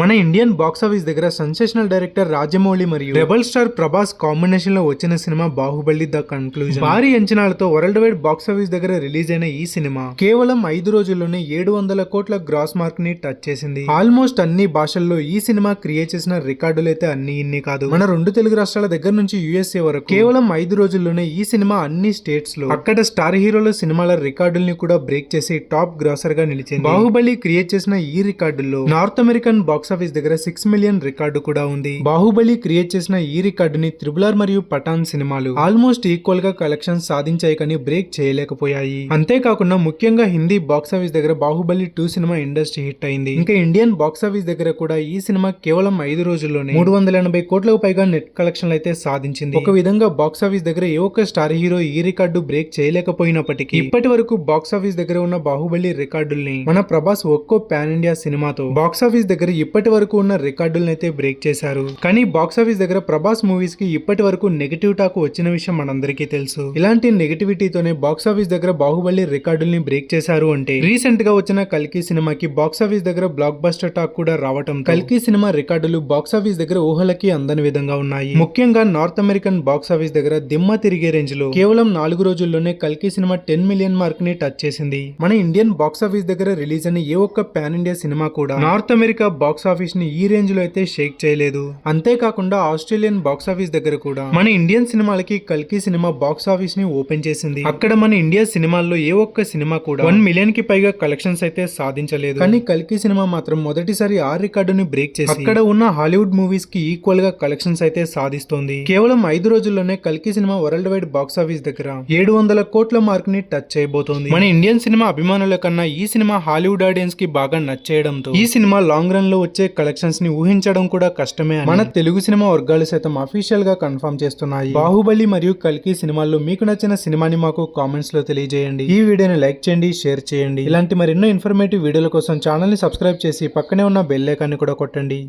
మన Indian box office దగ్గర sensational director Rajamouli మరియు రెబల్ స్టార్ ప్రభాస్ కాంబినేషన్లో వచ్చిన సినిమా బాహుబలి ద కన్క్లూజన్ భారీ అంచనాలతో వరల్డ్ వైడ్ బాక్స్ ఆఫీస్ దగ్గర రిలీజ్ అయిన ఈ సినిమా కేవలం ఐదు రోజుల్లోనే ఏడు వందల కోట్ల గ్రాస్ మార్క్ని టచ్ చేసింది. ఆల్మోస్ట్ అన్ని భాషల్లో ఈ సినిమా క్రియేట్ చేసిన రికార్డులు అయితే అన్ని ఇన్ని కాదు. మన రెండు తెలుగు రాష్ట్రాల దగ్గర నుంచి యుఎస్ఏ వరకు కేవలం ఐదు రోజుల్లోనే ఈ సినిమా అన్ని స్టేట్స్లో అక్కడ స్టార్ హీరోల సినిమాల రికార్డుల్ని కూడా బ్రేక్ చేసి టాప్ గ్రాసర్గా నిలిచింది. బాహుబలి క్రియేట్ చేసిన ఈ రికార్డుల్లో నార్త్ అమెరికన్ బాక్స్ ఆఫీస్ దగ్గర సిక్స్ మిలియన్ రికార్డు కూడా ఉంది. బాహుబలి క్రియేట్ చేసిన ఈ రికార్డుని త్రిబులర్ మరియు పఠాన్ సినిమాలు ఆల్మోస్ట్ ఈక్వల్గా కలెక్షన్ సాధించాయి కానీ బ్రేక్ చేయలేకపోయాయి. అంతేకాకుండా ముఖ్యంగా హిందీ బాక్స్ ఆఫీస్ దగ్గర బాహుబలి టూ సినిమా ఇండస్ట్రీ హిట్ అయింది. ఇంకా ఇండియన్ బాక్స్ ఆఫీస్ దగ్గర కూడా ఈ సినిమా కేవలం ఐదు రోజుల్లోనే మూడు వందల ఎనభై కోట్లకు పైగా నెట్ కలెక్షన్లు అయితే సాధించింది. ఒక విధంగా బాక్స్ ఆఫీస్ దగ్గర ఏ ఒక్క స్టార్ హీరో ఈ రికార్డు బ్రేక్ చేయలేకపోయినప్పటికీ ఇప్పటి వరకు బాక్స్ ఆఫీస్ దగ్గర ఉన్న బాహుబలి రికార్డుల్ని మన ప్రభాస్ ఒక్కో పాన్ ఇండియా సినిమాతో బాక్స్ ఆఫీస్ దగ్గర ఇప్పటి వరకు ఉన్న రికార్డులను అయితే బ్రేక్ చేశారు. కానీ బాక్స్ ఆఫీస్ దగ్గర ప్రభాస్ మూవీస్కి ఇప్పటి వరకు నెగిటివ్ టాక్ వచ్చిన విషయం మనందరికీ తెలుసు. ఇలాంటి నెగటివిటీతోనే బాక్స్ ఆఫీస్ దగ్గర బాహుబలి రికార్డుల్ని బ్రేక్ చేశారు అంటే రీసెంట్గా వచ్చిన కల్కి సినిమాకి బాక్స్ ఆఫీస్ దగ్గర బ్లాక్ బస్టర్ టాక్ కూడా రావటం కల్కి సినిమా రికార్డులు బాక్స్ ఆఫీస్ దగ్గర ఊహలకి అందని విధంగా ఉన్నాయి. ముఖ్యంగా నార్త్ అమెరికన్ బాక్స్ ఆఫీస్ దగ్గర దిమ్మ తిరిగే రేంజ్లో కేవలం నాలుగు రోజుల్లోనే కల్కి సినిమా టెన్ మిలియన్ మార్క్ని టచ్ చేసింది. మన ఇండియన్ బాక్స్ ఆఫీస్ దగ్గర రిలీజ్ అయిన ఏ ఒక్క పాన్ ఇండియా సినిమా కూడా నార్త్ అమెరికా బాక్స్ ఆఫీస్ని ఈ రేంజ్లో అయితే షేక్ చేయలేదు. అంతేకాకుండా ఆస్ట్రేలియన్ బాక్స్ ఆఫీస్ దగ్గర కూడా. మన ఇండియన్ సినిమాలకి కల్కి సినిమా బాక్స్ ఆఫీస్ని ఓపెన్ చేసింది. అక్కడ మన ఇండియా సినిమాల్లో ఏ ఒక్క సినిమా కూడా వన్ మిలియన్కి పైగా కలెక్షన్స్ అయితే సాధించలేదు. కానీ కల్కి సినిమా మాత్రం మొదటిసారి ఆ రికార్డుని బ్రేక్ చేసి అక్కడ ఉన్న హాలీవుడ్ మూవీస్కి ఈక్వల్గా కలెక్షన్స్ అయితే సాధిస్తోంది. కేవలం ఐదు రోజుల్లోనే కల్కి సినిమా వరల్డ్ వైడ్ బాక్స్ ఆఫీస్ దగ్గర ఏడు వందల కోట్ల మార్క్ని టచ్ చేయబోతోంది. మన ఇండియన్ సినిమా అభిమానుల కన్నా ఈ సినిమా హాలీవుడ్ ఆడియన్స్కి బాగా నచ్చేయడంతో ఈ సినిమా లాంగ్ రన్లో వచ్చే కలెక్షన్స్ని ఊహించడం కూడా కష్టమే మన తెలుగు సినిమా వర్గాలు సైతం అఫీషియల్గా కన్ఫర్మ్ చేస్తున్నాయి. బాహుబలి మరియు కల్కి సినిమాల్లో మీకు నచ్చిన సినిమాని మాకు కామెంట్స్లో తెలియజేయండి. ఈ వీడియోని లైక్ చేయండి షేర్ చేయండి. ఇలాంటి మరెన్నో ఇన్ఫర్మేటివ్ వీడియోల కోసం ఛానల్ని సబ్స్క్రైబ్ చేసి పక్కనే ఉన్న బెల్ ఐకాన్ని కూడా కొట్టండి.